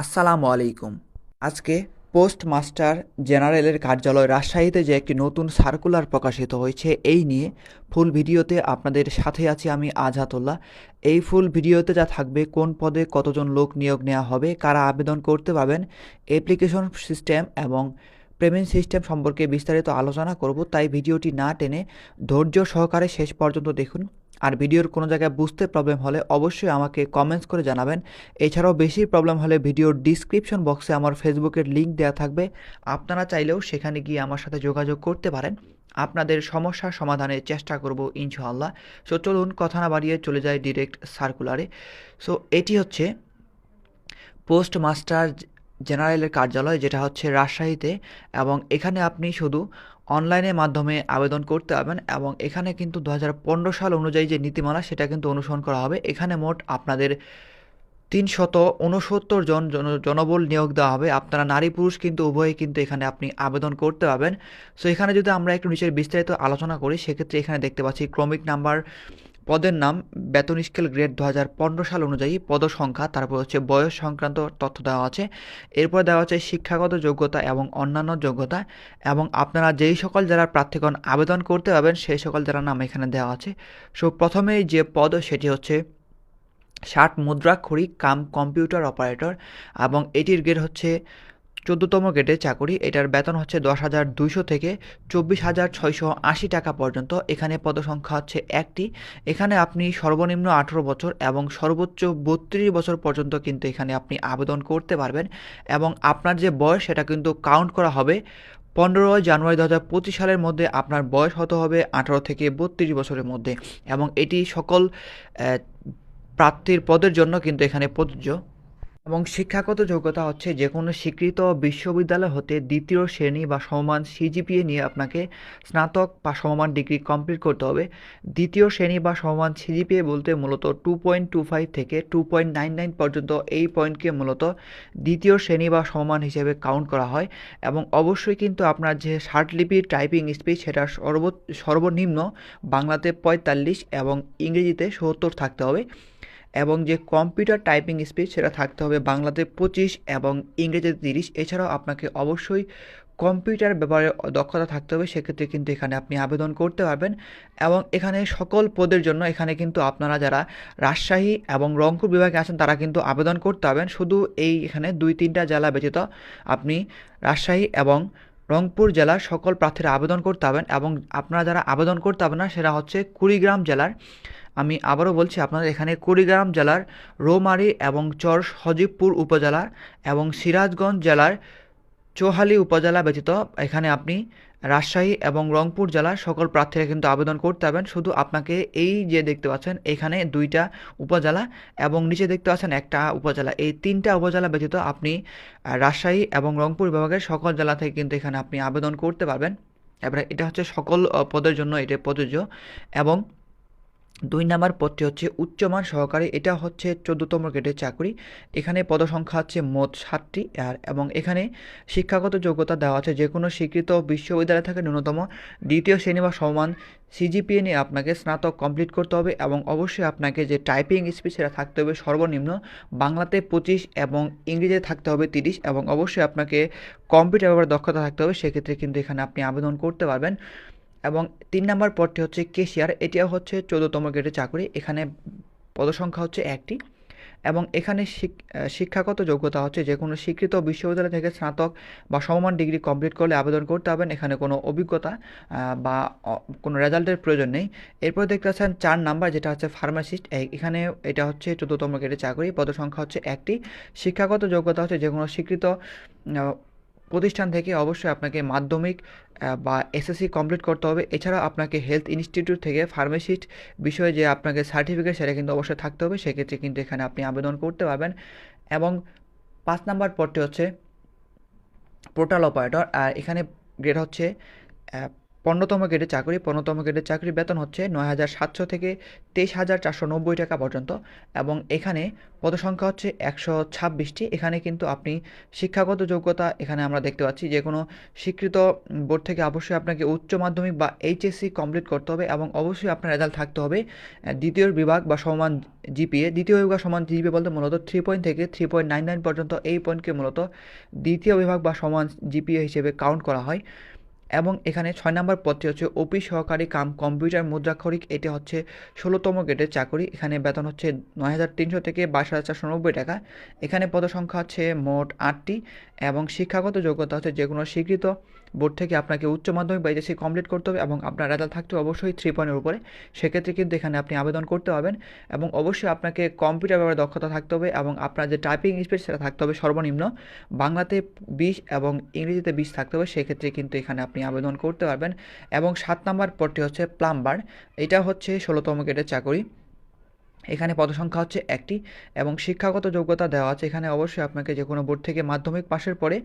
আসসালামু আলাইকুম। আজকে পোস্ট মাস্টার জেনারেলের কার্যালয় রাজশাহীতে যে একটি নতুন সার্কুলার প্রকাশিত হয়েছে, এই নিয়ে ফুল ভিডিওতে আপনাদের সাথে আছি আমি আজহাতুল্লাহ এই ফুল ভিডিওতে যা থাকবে, কোন পদে কতজন লোক নিয়োগ নেওয়া হবে, কারা আবেদন করতে পারবেন, অ্যাপ্লিকেশন সিস্টেম এবং পেমেন্ট সিস্টেম সম্পর্কে বিস্তারিত আলোচনা করব, তাই ভিডিওটি না টেনে ধৈর্য সহকারে শেষ পর্যন্ত দেখুন। আর ভিডিওর কোনো জায়গায় বুঝতে প্রবলেম হলে অবশ্যই আমাকে কমেন্টস করে জানাবেন। এছাড়াও বেশি প্রবলেম হলে ভিডিওর ডিসক্রিপশন বক্সে আমার ফেসবুকের লিঙ্ক দেওয়া থাকবে। আপনারা চাইলেও সেখানে গিয়ে আমার সাথে যোগাযোগ করতে পারেন। আপনাদের সমস্যার সমাধানের চেষ্টা করব ইনশাআল্লাহ। সো চলুন কথা না বাড়িয়ে চলে যায় ডিরেক্ট সার্কুলারে সো এটি হচ্ছে পোস্ট মাস্টার জেনারেলের কার্যালয়, যেটা হচ্ছে রাজশাহীতে, এবং এখানে আপনি শুধু অনলাইনের মাধ্যমে আবেদন করতে পারবেন, এবং এখানে কিন্তু দু হাজার পনেরো সাল অনুযায়ী যে নীতিমালা, সেটা কিন্তু অনুসরণ করা হবে। এখানে মোট আপনাদের তিনশত উনসত্তর জন জন- জনবল নিয়োগ দেওয়া হবে। আপনারা নারী, পুরুষ কিন্তু, উভয়ে কিন্তু এখানে আপনি আবেদন করতে পারবেন। সো এখানে যদি আমরা একটু নিচের বিস্তারিত আলোচনা করি, সেক্ষেত্রে এখানে দেখতে পাচ্ছি, ক্রমিক নাম্বার পদের নাম বেতন স্কেল গ্রেড দু হাজার পনেরো সাল অনুযায়ী পদ সংখ্যা তারপর হচ্ছে বয়স সংক্রান্ত তথ্য দেওয়া আছে। এরপর দেওয়া আছে শিক্ষাগত যোগ্যতা এবং অন্যান্য যোগ্যতা এবং আপনারা যেই সকল যারা প্রার্থীগণ আবেদন করতে পারবেন, সেই সকল যারা নাম এখানে দেওয়া আছে। সো, প্রথমেই যে পদ, সেটি হচ্ছে ষাট মুদ্রাক্ষরী কাম কম্পিউটার অপারেটর এবং এটির গ্রেড হচ্ছে চোদ্দতম গ্রেডে চাকরি, এটার বেতন হচ্ছে দশ হাজার দুইশো থেকে চব্বিশ হাজার ছয়শো আশি টাকা পর্যন্ত। এখানে পদসংখ্যা হচ্ছে একটি। এখানে আপনি সর্বনিম্ন আঠেরো বছর এবং সর্বোচ্চ বত্রিশ বছর পর্যন্ত কিন্তু এখানে আপনি আবেদন করতে পারবেন এবং আপনার যে বয়স, সেটা কিন্তু কাউন্ট করা হবে পনেরোই জানুয়ারি দু হাজার পঁচিশ সালের মধ্যে। আপনার বয়স হতে হবে আঠারো থেকে বত্রিশ বছরের মধ্যে এবং এটি সকল প্রার্থীর পদের জন্য কিন্তু এখানে প্রযোজ্য। এবং শিক্ষাগত যোগ্যতা হচ্ছে যে কোনো স্বীকৃত বিশ্ববিদ্যালয় হতে দ্বিতীয় শ্রেণি বা সমমান সিজিপিএ নিয়ে আপনাকে স্নাতক বা সমমান ডিগ্রি কমপ্লিট করতে হবে। দ্বিতীয় শ্রেণি বা সমমান সিজিপিএ বলতে মূলত টু পয়েন্ট টু ফাইভ থেকে টু পয়েন্ট নাইন নাইন পর্যন্ত এই পয়েন্টকে মূলত দ্বিতীয় শ্রেণি বা সমমান হিসেবে কাউন্ট করা হয় এবং অবশ্যই কিন্তু আপনার যে ষাটলিপি টাইপিং স্পিড সেটা সর্ব, সর্বনিম্ন বাংলাতে পঁয়তাল্লিশ এবং ইংরেজিতে সত্তর থাকতে হবে। এবং যে কম্পিউটার টাইপিং স্পিড সেটা থাকতে হবে বাংলাতে পঁচিশ এবং ইংরেজিতে তিরিশ। এছাড়াও আপনাকে অবশ্যই কম্পিউটার ব্যাপারে দক্ষতা থাকতে হবে, সেক্ষেত্রে কিন্তু এখানে আপনি আবেদন করতে পারবেন। এবং এখানে সকল পদের জন্য এখানে কিন্তু আপনারা যারা রাজশাহী এবং রংপুর বিভাগে আছেন, তারা কিন্তু আবেদন করতে পারবেন। শুধু এই এখানে দুই তিনটা জেলা ব্যতীত আপনি রাজশাহী এবং রংপুর জেলার সকল প্রার্থীরা আবেদন করতে হবেন এবং আপনারা যারা আবেদন করতে হবে না, সেটা হচ্ছে কুড়িগ্রাম জেলার। আমি আবারও বলছি, আপনাদের এখানে কুড়িগ্রাম জেলার রোমারি এবং চর সজীবপুর উপজেলার এবং সিরাজগঞ্জ জেলার চোহালি উপজেলা ব্যতীত এখানে আপনি রাজশাহী এবং রংপুর জেলার সকল প্রার্থীরা কিন্তু আবেদন করতে পারবেন। শুধু আপনাকে এই যে দেখতে পাচ্ছেন, এখানে দুইটা উপজেলা এবং নিচে দেখতে পাচ্ছেন একটা উপজেলা। এই তিনটা উপজেলা ব্যতীত আপনি রাজশাহী এবং রংপুর বিভাগের সকল জেলা থেকে কিন্তু এখানে আপনি আবেদন করতে পারবেন। এবার এটা হচ্ছে সকল পদের জন্য এটা প্রযোজ্য এবং দুই নাম্বার পদটি হচ্ছে উচ্চমান সহকারী। এটা হচ্ছে চোদ্দতম গ্রেডের চাকরি। এখানে পদসংখ্যা হচ্ছে মোট সাতটি আর এবং এখানে শিক্ষাগত যোগ্যতা দেওয়া আছে। যে কোনো স্বীকৃত বিশ্ববিদ্যালয় থেকে ন্যূনতম দ্বিতীয় শ্রেণি বা সমান সিজিপিএ নিয়ে আপনাকে স্নাতক কমপ্লিট করতে হবে এবং অবশ্যই আপনাকে যে টাইপিং স্পিড সেটা থাকতে হবে সর্বনিম্ন বাংলাতে পঁচিশ এবং ইংরেজিতে থাকতে হবে তিরিশ এবং অবশ্যই আপনাকে কম্পিউটার ব্যাপারে দক্ষতা থাকতে হবে। সেক্ষেত্রে কিন্তু এখানে আপনি আবেদন করতে পারবেন। এবং তিন নাম্বার পদটি হচ্ছে কেশিয়ার। এটিও হচ্ছে চোদ্দতম গ্রেডের চাকরি। এখানে পদসংখ্যা হচ্ছে একটি। এবং এখানে শিক্ষাগত যোগ্যতা হচ্ছে যে কোনো স্বীকৃত বিশ্ববিদ্যালয় থেকে স্নাতক বা সমমান ডিগ্রি কমপ্লিট করলে আবেদন করতে হবেন এখানে কোনো অভিজ্ঞতা বা কোনো রেজাল্টের প্রয়োজন নেই। এরপর দেখতে পাচ্ছেন চার নাম্বার যেটা হচ্ছে ফার্মাসিস্ট। এখানে এটা হচ্ছে চোদ্দতম গ্রেডের চাকরি। পদসংখ্যা হচ্ছে একটি। শিক্ষাগত যোগ্যতা হচ্ছে যে কোনো স্বীকৃত প্রতিষ্ঠান থেকে অবশ্যই আপনাকে মাধ্যমিক বা এসএসসি কমপ্লিট করতে হবে। এছাড়া আপনাকে হেলথ ইনস্টিটিউট থেকে ফার্মেসিস্ট বিষয়ে যে আপনাকে সার্টিফিকেট সেটা কিন্তু অবশ্যই থাকতে হবে। সেক্ষেত্রে কিন্তু এখানে আপনি আবেদন করতে পারবেন। এবং পাঁচ নাম্বার পদটি হচ্ছে পোর্টাল অপারেটর আর এখানে গ্রেড হচ্ছে পনেরোতম গ্রেডের চাকরি, পণ্যতম গ্রেডের চাকরির বেতন হচ্ছে নয় হাজার সাতশো থেকে তেইশ হাজার চারশো নব্বই টাকা পর্যন্ত এবং এখানে পদসংখ্যা হচ্ছে একশো ছাব্বিশটি। এখানে কিন্তু আপনি শিক্ষাগত যোগ্যতা এখানে আমরা দেখতে পাচ্ছি। যে কোনো স্বীকৃত বোর্ড থেকে অবশ্যই আপনাকে উচ্চ মাধ্যমিক বা এইচএসসি কমপ্লিট করতে হবে এবং অবশ্যই আপনার রেজাল্ট থাকতে হবে দ্বিতীয় বিভাগ বা সমান জিপিএ। দ্বিতীয় বিভাগ সমান জিপিএ বলতে মূলত থ্রি পয়েন্ট থেকে থ্রি পয়েন্ট নাইন নাইন পর্যন্ত এই পয়েন্টকে মূলত দ্বিতীয় বিভাগ বা সমান জিপিএ হিসেবে কাউন্ট করা হয়। এবং এখানে ছয় নম্বর পদটি হচ্ছে অফিস সহকারী কাম কম্পিউটার মুদ্রাক্ষরিক। এটি হচ্ছে ষোলোতম গেটের চাকরি। এখানে বেতন হচ্ছে নয় হাজার তিনশো থেকে বাইশ হাজার টাকা। এখানে পদসংখ্যা হচ্ছে মোট আটটি এবং শিক্ষাগত যোগ্যতা হচ্ছে যে কোনো স্বীকৃত বোর্ড থেকে আপনাকে উচ্চ মাধ্যমিক বা এইচএসসি কমপ্লিট করতে হবে এবং আপনার রেজাল্ট থাকতে হবে অবশ্যই থ্রি পয়েন্টের উপরে। সেক্ষেত্রে কিন্তু এখানে আপনি আবেদন করতে পারবেন এবং অবশ্যই আপনাকে কম্পিউটার ব্যাপারে দক্ষতা থাকতে হবে এবং আপনার যে টাইপিং স্পিড সেটা থাকতে হবে সর্বনিম্ন। বাংলাতে বিশ এবং ইংরেজিতে বিশ থাকতে হবে, সেক্ষেত্রে কিন্তু এখানে আপনি আবেদন করতে পারবেন। এবং সাত নাম্বার পদটি হচ্ছে প্লাম্বার এটা হচ্ছে ষোলোতম গ্রেডের চাকরি। এখানে পদসংখ্যা হচ্ছে একটি এবং শিক্ষাগত যোগ্যতা দেওয়া আছে। এখানে অবশ্যই আপনাকে যে কোনো বোর্ড থেকে মাধ্যমিক পাশের পরে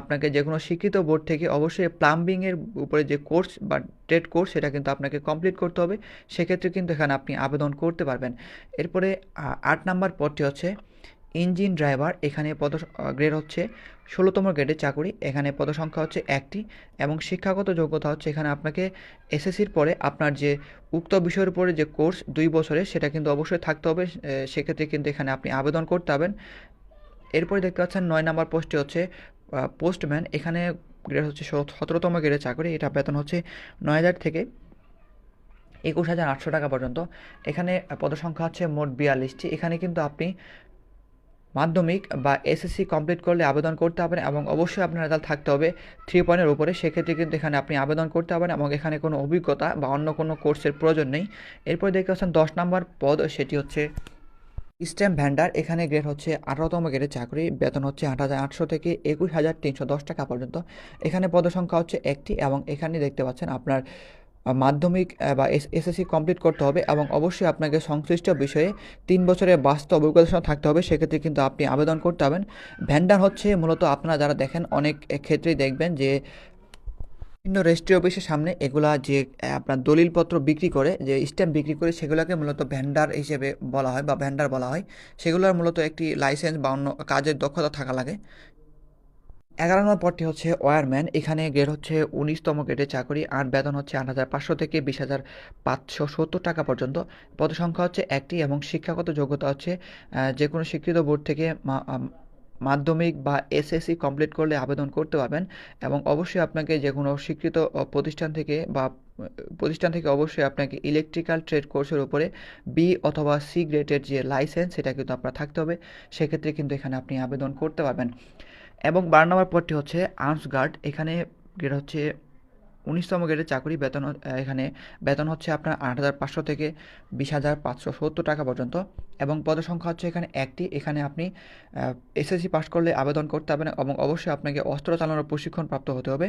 আপনাকে যে কোনো শিক্ষিত বোর্ড থেকে অবশ্যই প্লাম্বিংয়ের উপরে যে কোর্স বা ট্রেড কোর্স সেটা কিন্তু আপনাকে কমপ্লিট করতে হবে। সেক্ষেত্রে কিন্তু এখানে আপনি আবেদন করতে পারবেন। এরপরে আট নাম্বার পদটি হচ্ছে ইঞ্জিন ড্রাইভার এখানে পদ গ্রেড হচ্ছে ষোলোতম গ্রেডের চাকরি। এখানে পদসংখ্যা হচ্ছে একটি এবং শিক্ষাগত যোগ্যতা হচ্ছে এখানে আপনাকে এসএসসির পরে আপনার যে উক্ত বিষয়ের উপরে যে কোর্স দুই বছরের সেটা কিন্তু অবশ্যই থাকতে হবে। সেক্ষেত্রে কিন্তু এখানে আপনি আবেদন করতে হবেন এরপরে দেখতে পাচ্ছেন নয় নাম্বার পোস্টে হচ্ছে পোস্টম্যান এখানে গ্রেড হচ্ছে সতেরোতম গ্রেডের চাকরি। এটা বেতন হচ্ছে নয় হাজার থেকে একুশ হাজার আটশো টাকা পর্যন্ত। এখানে পদসংখ্যা হচ্ছে মোট বিয়াল্লিশটি। এখানে কিন্তু আপনি মাধ্যমিক বা এসএসসি কমপ্লিট করলে আবেদন করতে পারবেন এবং অবশ্যই আপনার রেজাল্ট থাকতে হবে থ্রি পয়েন্টের উপরে। সেক্ষেত্রে কিন্তু এখানে আপনি আবেদন করতে পারবেন এবং এখানে কোনো অভিজ্ঞতা বা অন্য কোনো কোর্সের প্রয়োজন নেই। এরপর দেখতে পাচ্ছেন দশ নম্বর পদ, সেটি হচ্ছে স্ট্যাম্প ভ্যান্ডার এখানে গ্রেড হচ্ছে আঠারোতম গ্রেডের চাকরি। বেতন হচ্ছে আট হাজার আটশো থেকে একুশ হাজার তিনশো দশ টাকা পর্যন্ত। এখানে পদসংখ্যা হচ্ছে একটি এবং এখানে দেখতে পাচ্ছেন আপনার মাধ্যমিক বা এসএসসি কমপ্লিট করতে হবে এবং অবশ্যই আপনাকে সংশ্লিষ্ট বিষয়ে তিন বছরের বাস্তব অভিজ্ঞতার সঙ্গে থাকতে হবে। সেক্ষেত্রে কিন্তু আপনি আবেদন করতে হবেন ভ্যান্ডার হচ্ছে মূলত আপনারা যারা দেখেন, অনেক ক্ষেত্রেই দেখবেন যে বিভিন্ন রেজিস্ট্রি অফিসের সামনে এগুলা যে আপনার দলিলপত্র বিক্রি করে, যে স্ট্যাম্প বিক্রি করে, সেগুলোকে মূলত ভ্যান্ডার হিসেবে বলা হয় বা ভ্যান্ডার বলা হয়। সেগুলোর মূলত একটি লাইসেন্স বা অন্য কাজের দক্ষতা থাকা লাগে। এগারো নম্বর পদটি হচ্ছে ওয়ারম্যান। এখানে গ্রেড হচ্ছে উনিশতম গ্রেডের চাকরি, আর বেতন হচ্ছে আট হাজার পাঁচশো থেকে বিশ হাজার পাঁচশো সত্তর টাকা পর্যন্ত। পদ সংখ্যা হচ্ছে একটি এবং শিক্ষাগত যোগ্যতা হচ্ছে যে কোনো স্বীকৃত বোর্ড থেকে মাধ্যমিক বা এসএসসি কমপ্লিট করলে আবেদন করতে পারবেন এবং অবশ্যই আপনাকে যে কোনো স্বীকৃত প্রতিষ্ঠান থেকে বা প্রতিষ্ঠান থেকে অবশ্যই আপনাকে ইলেকট্রিক্যাল ট্রেড কোর্সের উপরে বি অথবা সি গ্রেডের যে লাইসেন্স সেটা কিন্তু আপনার থাকতে হবে। সেক্ষেত্রে কিন্তু এখানে আপনি আবেদন করতে পারবেন। এবং বারো নম্বর পদটি হচ্ছে আর্মস গার্ড এখানে গ্রেড হচ্ছে উনিশতম গ্রেডের চাকরি বেতন এখানে বেতন হচ্ছে আপনার আট হাজার পাঁচশো থেকে বিশ হাজার পাঁচশো সত্তর টাকা পর্যন্ত এবং পদের পদসংখ্যা হচ্ছে এখানে একটি। এখানে আপনি এসএসসি পাস করলে আবেদন করতে পারবেন এবং অবশ্যই আপনাকে অস্ত্র চালানোর প্রশিক্ষণ প্রাপ্ত হতে হবে।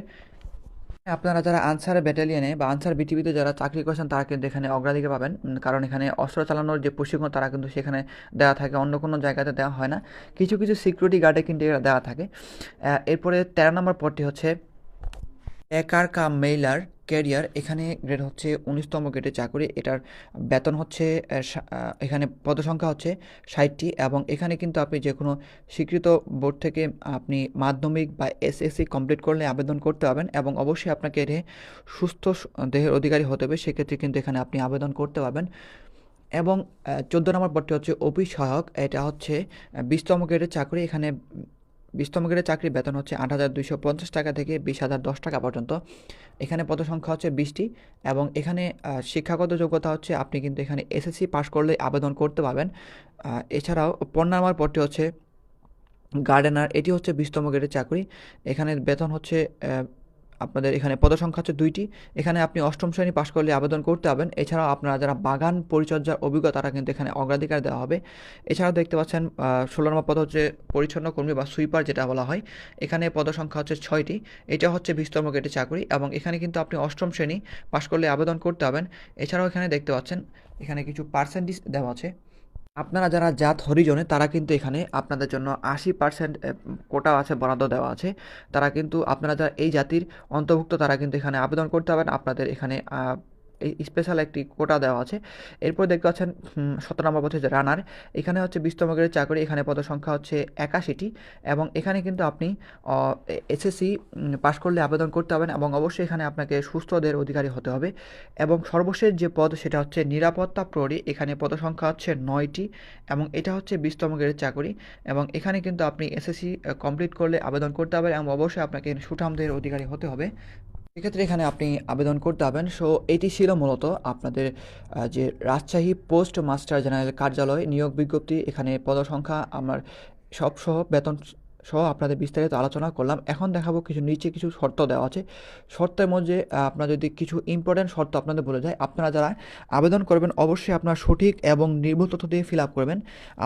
আপনারা যারা আনসার ব্যাটালিয়নে বা আনসার বিটিভিতে যারা চাকরি করছেন, তারা কিন্তু এখানে অগ্রাধিকার পাবেন। কারণ এখানে অস্ত্র চালানোর যে প্রশিক্ষণ, তারা কিন্তু সেখানে দেওয়া থাকে। অন্য কোনো জায়গাতে দেওয়া হয় না। কিছু কিছু সিকিউরিটি গার্ডে কিন্তু এরা দেওয়া থাকে। এরপরে তেরো নম্বর পদটি হচ্ছে একার কাম মেইলার ক্যারিয়ার এখানে গ্রেড হচ্ছে উনিশতম গ্রেডের চাকরি। এটার বেতন হচ্ছে এখানে পদসংখ্যা হচ্ছে ষাটটি এবং এখানে কিন্তু আপনি যে কোনো স্বীকৃত বোর্ড থেকে আপনি মাধ্যমিক বা এসএসসি কমপ্লিট করলে আবেদন করতে পারবেন এবং অবশ্যই আপনাকে এর সুস্থ দেহের অধিকারী হতে হবে। সেক্ষেত্রে কিন্তু এখানে আপনি আবেদন করতে পারবেন। এবং চোদ্দ নম্বর পদটি হচ্ছে অফিস সহায়ক। এটা হচ্ছে বিশতম গ্রেডের চাকরি। এখানে বিশতম গ্রেডের চাকরি বেতন হচ্ছে আট হাজার দুইশো পঞ্চাশ টাকা থেকে বিশ হাজার দশ টাকা পর্যন্ত। এখানে পদসংখ্যা হচ্ছে বিশটি এবং এখানে শিক্ষাগত যোগ্যতা হচ্ছে আপনি কিন্তু এখানে এসএসসি পাশ করলে আবেদন করতে পারবেন। এছাড়াও পণ্য নম্বর পদটি হচ্ছে গার্ডেনার এটি হচ্ছে বিশতম গ্রেডের চাকরি। এখানে বেতন হচ্ছে আপনাদের এখানে পদসংখ্যা হচ্ছে দুইটি। এখানে আপনি অষ্টম শ্রেণি পাশ করলে আবেদন করতে পারবেন। এছাড়াও আপনারা যারা বাগান পরিচর্যার অভিজ্ঞতা, তারা কিন্তু এখানে অগ্রাধিকার দেওয়া হবে। এছাড়াও দেখতে পাচ্ছেন ষোলো নম্বর পদ হচ্ছে পরিচ্ছন্ন কর্মী বা সুইপার যেটা বলা হয়। এখানে পদসংখ্যা হচ্ছে ছয়টি। এটা হচ্ছে বিশতম গ্রেডের চাকরি এবং এখানে কিন্তু আপনি অষ্টম শ্রেণি পাশ করলে আবেদন করতে পারবেন। এছাড়াও এখানে দেখতে পাচ্ছেন, এখানে কিছু পার্সেন্টেজ দেওয়া আছে। আপনারা যারা জাত হরিজনে, তারা কিন্তু এখানে আপনাদের জন্য আশি পার্সেন্ট কোটা আছে, বরাদ্দ দেওয়া আছে। তারা কিন্তু আপনারা যারা এই জাতির অন্তর্ভুক্ত, তারা কিন্তু এখানে আবেদন করতে পারেন আপনাদের এখানে স্পেশাল একটি কোটা দেওয়া আছে। এরপর দেখতে পাচ্ছেন সতেরো নম্বর পথে রানার এখানে হচ্ছে বিশতম গ্রেডের চাকরি, এখানে পদসংখ্যা হচ্ছে একাশিটি এবং এখানে কিন্তু আপনি এসএসসি পাশ করলে আবেদন করতে হবেন এবং অবশ্যই এখানে আপনাকে সুস্থদের অধিকারী হতে হবে এবং সর্বশেষ যে পদ, সেটা হচ্ছে নিরাপত্তা প্রহরী, এখানে পদসংখ্যা হচ্ছে নয়টি এবং এটা হচ্ছে বিশতম গ্রেডের চাকরি এবং এখানে কিন্তু আপনি এসএসসি কমপ্লিট করলে আবেদন করতে হবে এবং অবশ্যই আপনাকে সুঠামদের অধিকারী হতে হবে। সেক্ষেত্রে এখানে আপনি আবেদন করতে হবেন সো এটি ছিল মূলত আপনাদের যে রাজশাহী পোস্ট মাস্টার জেনারেল কার্যালয় নিয়োগ বিজ্ঞপ্তি। এখানে পদসংখ্যা, আমার সব সহ বেতন সহ আপনাদের বিস্তারিত আলোচনা করলাম। এখন দেখাবো কিছু নিচে কিছু শর্ত দেওয়া আছে। শর্তের মধ্যে আপনার যদি কিছু ইম্পর্ট্যান্ট শর্ত আপনাদের বলে যায়, আপনারা যারা আবেদন করবেন, অবশ্যই আপনার সঠিক এবং নির্ভুল তথ্য দিয়ে ফিল আপ করবেন।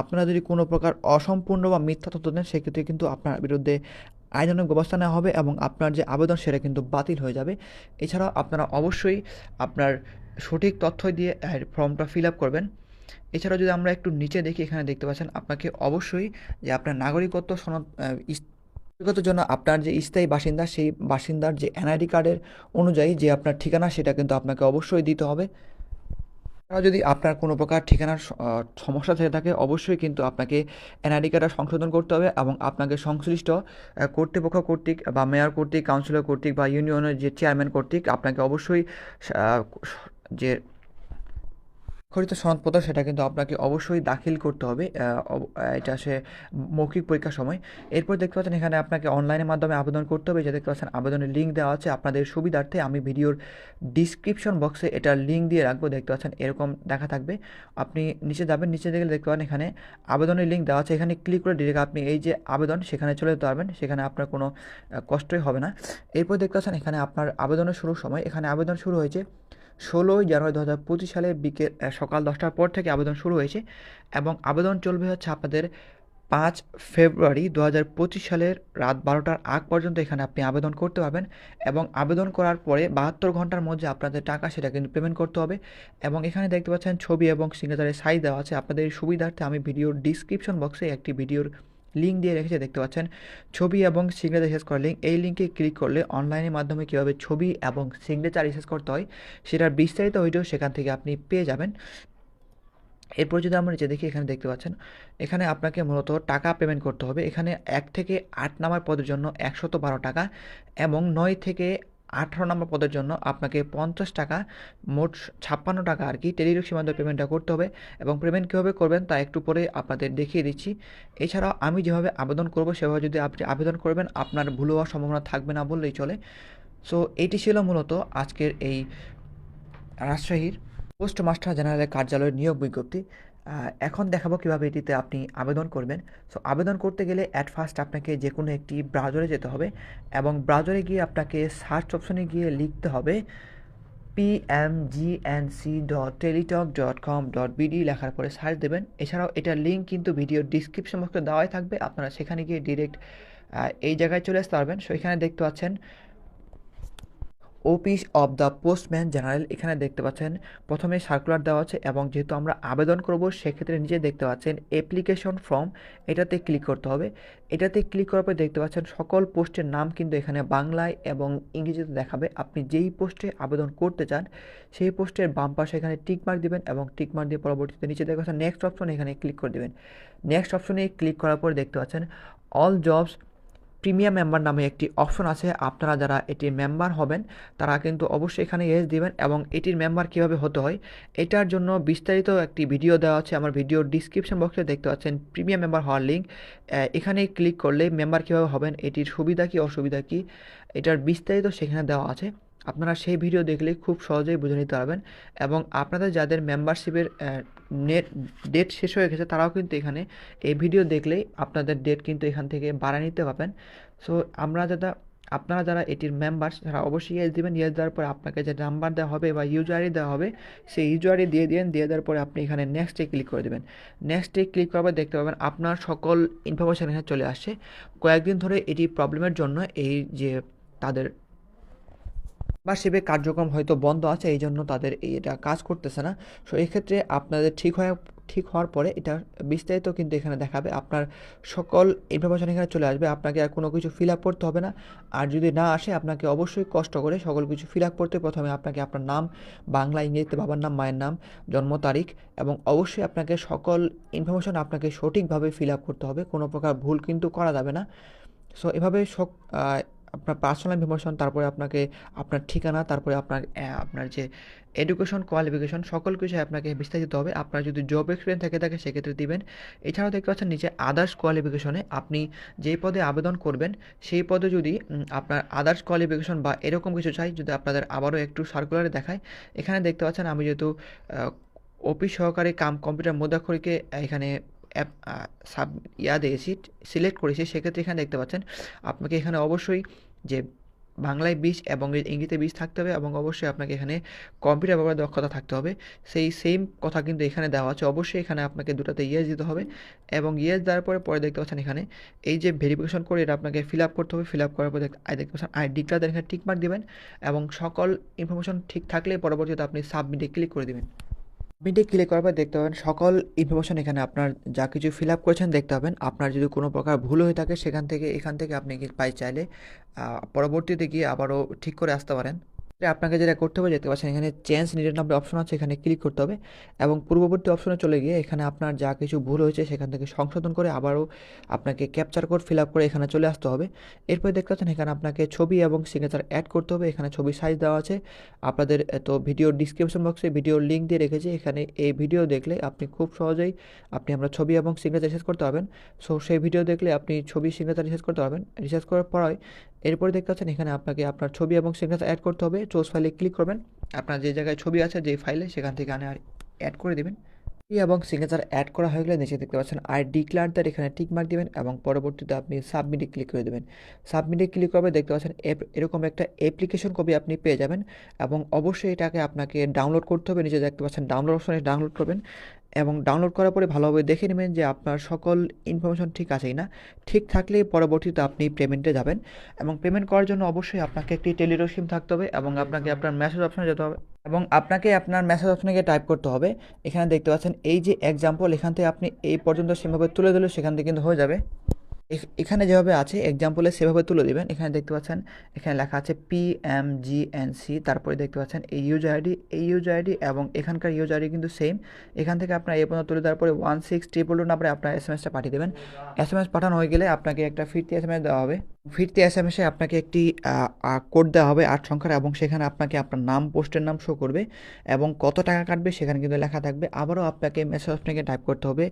আপনারা যদি কোনো প্রকার অসম্পূর্ণ বা মিথ্যা তথ্য দেন, সেক্ষেত্রে কিন্তু আপনার বিরুদ্ধে আইনানুগ ব্যবস্থা নেওয়া হবে এবং আপনার যে আবেদন সেটা কিন্তু বাতিল হয়ে যাবে। এছাড়াও আপনারা অবশ্যই আপনার সঠিক তথ্য দিয়ে ফর্মটা ফিল আপ করবেন। এছাড়াও যদি আমরা একটু নিচে দেখি, এখানে দেখতে পাচ্ছেন আপনাকে অবশ্যই যে আপনার নাগরিকত্ব সনদ নাগরিকত্বের জন্য আপনার যে স্থায়ী বাসিন্দা, সেই বাসিন্দার যে এনআইডি কার্ডের অনুযায়ী যে আপনার ঠিকানা, সেটা কিন্তু আপনাকে অবশ্যই দিতে হবে। যদি আপনার কোনো প্রকার ঠিকানার সমস্যা থেকে থাকে, অবশ্যই কিন্তু আপনাকে এনআইডি কার্ডটা সংশোধন করতে হবে এবং আপনাকে সংশ্লিষ্ট কর্তৃপক্ষ কর্তৃক বা মেয়র কর্তৃক কাউন্সিলর কর্তৃক বা ইউনিয়নের যে চেয়ারম্যান কর্তৃক আপনাকে অবশ্যই যে স্বাক্ষরিত সনদপত্র সেটা কিন্তু আপনাকে অবশ্যই দাখিল করতে হবে এটা সে মৌখিক পরীক্ষার সময়। এরপর দেখতে পাচ্ছেন এখানে আপনাকে অনলাইনের মাধ্যমে আবেদন করতে হবে। যে দেখতে পাচ্ছেন আবেদনের লিঙ্ক দেওয়া আছে, আপনাদের সুবিধার্থে আমি ভিডিওর ডিসক্রিপশন বক্সে এটার লিঙ্ক দিয়ে রাখব। দেখতে পাচ্ছেন এরকম দেখা থাকবে। আপনি নিচে যাবেন, নিচে দেখলে দেখতে পাবেন এখানে আবেদনের লিঙ্ক দেওয়া আছে। এখানে ক্লিক করে ডিরেক্ট আপনি এই যে আবেদন, সেখানে চলে যেতে পারবেন। সেখানে আপনার কোনো কষ্টই হবে না। এরপর দেখতে পাচ্ছেন এখানে আপনার আবেদনের শুরুর সময়। এখানে আবেদন শুরু হয়েছে ষোলোই জানুয়ারি দু হাজার পঁচিশ সালে বিকেল সকাল দশটার পর থেকে আবেদন শুরু হয়েছে এবং আবেদন চলবে হচ্ছে আপনাদের পাঁচ ফেব্রুয়ারি দু হাজার পঁচিশ সালের রাত বারোটার আগ পর্যন্ত এখানে আপনি আবেদন করতে পারবেন এবং আবেদন করার পরে বাহাত্তর ঘণ্টার মধ্যে আপনাদের টাকা সেটা কিন্তু পেমেন্ট করতে হবে এবং এখানে দেখতে পাচ্ছেন ছবি এবং সিগনেচারের সাইজ দেওয়া আছে। আপনাদের সুবিধার্থে আমি ভিডিওর ডিসক্রিপশন বক্সে একটি ভিডিওর লিঙ্ক দিয়ে রেখেছি, দেখতে পাচ্ছেন। ছবি এবং সিগনেচার রিসার্চ করার লিঙ্ক এই লিঙ্কে ক্লিক করলে অনলাইনের মাধ্যমে কীভাবে ছবি এবং সিগনেচার রিসার্চ করতে হয়, সেটার বিস্তারিত ভিডিও সেখান থেকে আপনি পেয়ে যাবেন। এরপর যদি আমরা নিচে দেখি, এখানে দেখতে পাচ্ছেন, এখানে আপনাকে মূলত টাকা পেমেন্ট করতে হবে। এখানে এক থেকে আট নাম্বার পদের জন্য একশত বারো টাকা এবং নয় থেকে আঠারো নম্বর পদের জন্য আপনাকে পঞ্চাশ টাকা, মোট ছাপ্পান্ন টাকা আর কি টেলিটক মাধ্যমে পেমেন্টটা করতে হবে এবং পেমেন্ট কীভাবে করবেন তা একটু পরে আপনাদের দেখিয়ে দিচ্ছি। এছাড়াও আমি যেভাবে আবেদন করব, সেভাবে যদি আপনি আবেদন করবেন, আপনার ভুল হওয়ার সম্ভাবনা থাকবে না বললেই চলে। সো এটি ছিল মূলত আজকের এই রাজশাহীর পোস্ট মাস্টার জেনারেলের কার্যালয়ের নিয়োগ বিজ্ঞপ্তি। এখন দেখাবো কীভাবে এটিতে আপনি আবেদন করবেন। সো আবেদন করতে গেলে অ্যাট ফার্স্ট আপনাকে যে কোনো একটি ব্রাউজারে যেতে হবে এবং ব্রাউজারে গিয়ে আপনাকে সার্চ অপশনে গিয়ে লিখতে হবে PMGNC dot Teletalk dot com dot BD লেখার পরে সার্চ দেবেন। এছাড়াও এটার লিঙ্ক কিন্তু ভিডিও ডিসক্রিপশন বক্সে দেওয়াই থাকবে। আপনারা সেখানে গিয়ে ডিরেক্ট এই জায়গায় চলে আসতে পারবেন। সো এখানে দেখতে পাচ্ছেন office of the postman general, এখানে দেখতে পাচ্ছেন, প্রথমে সার্কুলার দেওয়া আছে এবং যেহেতু আমরা আবেদন করব, সেক্ষেত্রে নিচে দেখতে পাচ্ছেন অ্যাপ্লিকেশন ফর্ম এটাতে ক্লিক করতে হবে। এটাতে ক্লিক করার পর দেখতে পাচ্ছেন সকল পোস্টের নাম কিন্তু এখানে বাংলায় এবং ইংরেজিতে দেখাবে। আপনি যেই পোস্টে আবেদন করতে চান, সেই পোস্টের বাম পাশে এখানে টিক মার্ক দিবেন এবং টিক মার্ক দিয়ে পরবর্তীতে নিচে পাচ্ছেন নেক্সট অপশন এখানে ক্লিক করে দেবেন। নেক্সট অপশনে ক্লিক করার পর দেখতে পাচ্ছেন অল জবস প্রিমিয়াম মেম্বার নামে একটি অপশন আছে। আপনারা যারা এটির মেম্বার হবেন, তারা কিন্তু অবশ্যই এখানে এস দিবেন এবং এটির মেম্বার কীভাবে হতে হয়, এটার জন্য বিস্তারিত একটি ভিডিও দেওয়া আছে। আমার ভিডিও ডিসক্রিপশন বক্সে দেখতে পাচ্ছেন প্রিমিয়াম মেম্বার হওয়ার লিঙ্ক এখানে ক্লিক করলে মেম্বার কীভাবে হবেন, এটির সুবিধা কী, অসুবিধা কী, এটার বিস্তারিত সেখানে দেওয়া আছে। আপনারা সেই ভিডিও দেখলে খুব সহজেই বুঝে নিতে পারবেন এবং আপনাদের যাদের মেম্বারশিপের নেট ডেট শেষ হয়ে গেছে, তারাও কিন্তু এখানে এই ভিডিও দেখলেই আপনাদের ডেট কিন্তু এখান থেকে বাড়া নিতে পারবেন। সো আমরা যারা, আপনারা যারা এটির মেম্বার তারা অবশ্যই ইয়েস দেবেন। ইয়েস দেওয়ার পরে আপনাকে যে নাম্বার দেওয়া হবে বা ইউজারই দেওয়া হবে, সেই ইউজারই দিয়ে দিন। দিয়ে দেওয়ার পরে আপনি এখানে নেক্সটে ক্লিক করে দেবেন। নেক্সটে ক্লিক করার দেখতে পাবেন আপনার সকল ইনফরমেশান এখানে চলে আসছে। কয়েকদিন ধরে এটি প্রবলেমের জন্য এই যে তাদের মেম্বারশিপের কার্যক্রম হয়তো বন্ধ আছে এই জন্য তাদের এটা কাজ করতেছে না। সো এক্ষেত্রে আপনাদের ঠিক হয়ে, ঠিক হওয়ার পরে এটা বিস্তারিত কিন্তু এখানে দেখাবে। আপনার সকল ইনফরমেশন এখানে চলে আসবে। আপনাকে আর কোনো কিছু ফিল আপ করতে হবে না। আর যদি না আসে, আপনাকে অবশ্যই কষ্ট করে সকল কিছু ফিল আপ করতে প্রথমে আপনাকে আপনার নাম, বাংলা, ইংরেজিতে বাবার নাম, মায়ের নাম, জন্ম তারিখ এবং অবশ্যই আপনাকে সকল ইনফরমেশন আপনাকে সঠিকভাবে ফিল আপ করতে হবে। কোনো প্রকার ভুল কিন্তু করা যাবে না। সো এভাবে সব আপনার পার্সোনাল ইনফরমেশন তারপরে আপনাকে আপনার ঠিকানা, তারপরে আপনার আপনার যে এডুকেশন কোয়ালিফিকেশন সকল কিছু আপনাকে বিস্তারিত হবে। আপনার যদি জব এক্সপিরিয়েন্স থেকে থাকে, সেক্ষেত্রে দিবেন। এছাড়াও দেখতে পাচ্ছেন, নিচে আদার্স কোয়ালিফিকেশনে আপনি যেই পদে আবেদন করবেন, সেই পদে যদি আপনার আদার্স কোয়ালিফিকেশন বা এরকম কিছু চাই, যদি আপনাদের আবারও একটু সার্কুলারে দেখায়। এখানে দেখতে পাচ্ছেন, আমি যেহেতু অফিস সহকারী কাম কম্পিউটার মোদাক্ষরিকে এখানে অ্যাপ সাব, ইয়া দিয়েছি, সিলেক্ট করেছি, সেক্ষেত্রে এখানে দেখতে পাচ্ছেন, আপনাকে এখানে অবশ্যই যে বাংলায় বিশ এবং ইংরেজিতে বিশ থাকতে হবে এবং অবশ্যই আপনাকে এখানে কম্পিউটার ব্যাপারে দক্ষতা থাকতে হবে। সেই সেম কথা কিন্তু এখানে দেওয়া আছে। অবশ্যই এখানে আপনাকে দুটাতে ইয়েস দিতে হবে এবং ইয়েস দেওয়ার পরে পরে দেখতে পাচ্ছেন এখানে, এই যে ভেরিফিকেশন করে এটা আপনাকে ফিল আপ করতে হবে। ফিল আপ করার পরে দেখতে পাচ্ছেন, আই ডিক্লার এখানে টিক মার্ক দিবেন এবং সকল ইনফরমেশন ঠিক থাকলে পরবর্তীতে আপনি সাবমিটে ক্লিক করে দিবেন। সাবমিটে ক্লিক করার পর দেখতে পাবেন সকল ইনফরমেশন এখানে আপনার যা কিছু ফিল আপ করেছেন দেখতে পাবেন। আপনার যদি কোনো প্রকার ভুল হয়ে থাকে সেখান থেকে, এখান থেকে আপনি পাই চাইলে পরবর্তীতে গিয়ে আবারও ঠিক করে আসতে পারেন। আপনাকে যেটা করতে হবে, যেতে পারছেন, এখানে চেঞ্জ নিডেড নাম্বার অপশন আছে, এখানে ক্লিক করতে হবে এবং পূর্ববর্তী অপশনে চলে গিয়ে এখানে আপনার যা কিছু ভুল হয়েছে সেখান থেকে সংশোধন করে আবারও আপনাকে ক্যাপচার কোড ফিল আপ করে এখানে চলে আসতে হবে। এরপরে দেখতে পাচ্ছেন এখানে আপনাকে ছবি এবং সিগনেচার অ্যাড করতে হবে। এখানে ছবি সাইজ দেওয়া আছে। আপনাদের তো ভিডিওর ডিসক্রিপশন বক্সে ভিডিওর লিঙ্ক দিয়ে রেখেছি। এখানে এই ভিডিও দেখলে আপনি খুব সহজেই আপনি আমরা ছবি এবং সিগনেচার রিসার্চ করতে পারবেন। সো সেই ভিডিও দেখলে আপনি ছবি সিগনেচার রিসার্চ করতে পারবেন। রিসার্চ করার পরে এরপরে দেখতে পাচ্ছেন এখানে আপনাকে আপনার ছবি এবং সিগনেচার অ্যাড করতে হবে। চোজ ফাইলে ক্লিক করবেন। আপনার যে জায়গায় ছবি আছে যে ফাইলে, সেখান থেকে আনে আর অ্যাড করে দেবেন। এবং সিগনেচার অ্যাড করা হয়ে গেলে নিচে দেখতে পাচ্ছেন আর ডিক্লার দ্যার এখানে টিক মার্ক দিবেন এবং পরবর্তীতে আপনি সাবমিটে ক্লিক করে দেবেন। সাবমিটে ক্লিক করবে, দেখতে পাচ্ছেন এরকম একটা অ্যাপ্লিকেশন কবি আপনি পেয়ে যাবেন। এবং অবশ্যই এটাকে আপনাকে ডাউনলোড করতে হবে। নিচে দেখতে পাচ্ছেন ডাউনলোড অপশনে ডাউনলোড করবেন। এবং ডাউনলোড করার পরে ভালোভাবে দেখে নেবেন যে আপনার সকল ইনফরমেশন ঠিক আছে না। ঠিক থাকলে পরবর্তীতে আপনি পেমেন্টে যাবেন এবং পেমেন্ট করার জন্য অবশ্যই আপনাকে একটি টেলিরো সিম থাকতে হবে এবং আপনাকে আপনার মেসেজ অপশনে যেতে হবে এবং আপনাকে আপনার মেসেজ অপশনে গিয়ে টাইপ করতে হবে। এখানে দেখতে পাচ্ছেন, এই যে এক্সাম্পল এখান থেকে আপনি এই পর্যন্ত সেভাবে তুলে দিলে সেখান থেকে কিন্তু হয়ে যাবে। এখানে যেভাবে আছে এক্সাম্পলে সেভাবে তুলে দিবেন। এখানে দেখতে পাচ্ছেন, এখানে লেখা আছে P M G N C তারপরে দেখতে পাচ্ছেন এই ইউজার আইডি এই ইউজার আইডি এবং এখানকার ইউজার আইডি কিন্তু সেম এখান থেকে আপনার এই পর্যন্ত তুলে দেওয়ার পরে ওয়ান সিক্স ট্রিপল টু নাম্বারে আপনার এস এম এসটা পাঠিয়ে দেবেন। এস এম এস পাঠানো হয়ে গেলে আপনাকে একটা ফিরতি এস এম এস দেওয়া হবে। ফিরতি এস এম এসে আপনাকে একটি কোড দেওয়া হবে আট সংখ্যার এবং সেখানে আপনাকে আপনার নাম, পোস্টের নাম শো করবে এবং কত টাকা কাটবে সেখানে কিন্তু লেখা থাকবে। আবারও আপনাকে মেসেজ অপশনকে টাইপ করতে হবে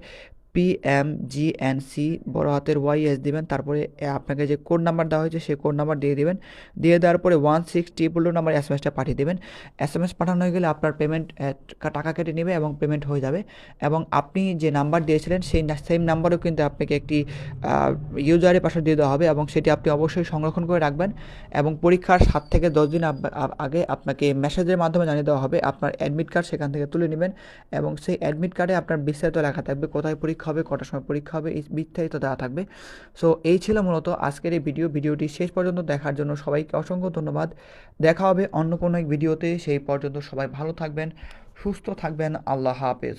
P M G N C বড় হাতের ওয়াই এস দিবেন, তারপরে আপনাকে যে কোড নাম্বার দেওয়া হয়েছে সেই কোড নাম্বার দিয়ে দিবেন। দিয়ে দেওয়ার পরে one six triple two number S M এসটা পাঠিয়ে দেবেন। এস এম এস পাঠানো হয়ে গেলে আপনার পেমেন্ট টাকা কেটে নেবে এবং পেমেন্ট হয়ে যাবে। এবং আপনি যে নাম্বার দিয়েছিলেন সেই সেম নাম্বারেও কিন্তু আপনাকে একটি ইউজারের পাশে দিয়ে দেওয়া হবে এবং সেটি আপনি অবশ্যই সংরক্ষণ করে রাখবেন। এবং পরীক্ষার সাত থেকে দশ দিন আগে আপনাকে মেসেজের মাধ্যমে জানিয়ে দেওয়া হবে। আপনার অ্যাডমিট কার্ড সেখান থেকে তুলে নেবেন এবং সেই অ্যাডমিট কার্ডে আপনার বিস্তারিত লেখা থাকবে কোথায় পরীক্ষা হবে, কটার সময় পরীক্ষা হবে, এই বিস্তারিত দেওয়া থাকবে। সো এই ছিল মূলত আজকের এই ভিডিও ভিডিওটি শেষ পর্যন্ত দেখার জন্য সবাইকে অসংখ্য ধন্যবাদ। দেখা হবে অন্য কোনো এক ভিডিওতে সেই পর্যন্ত সবাই ভালো থাকবেন, সুস্থ থাকবেন। আল্লাহ হাফেজ।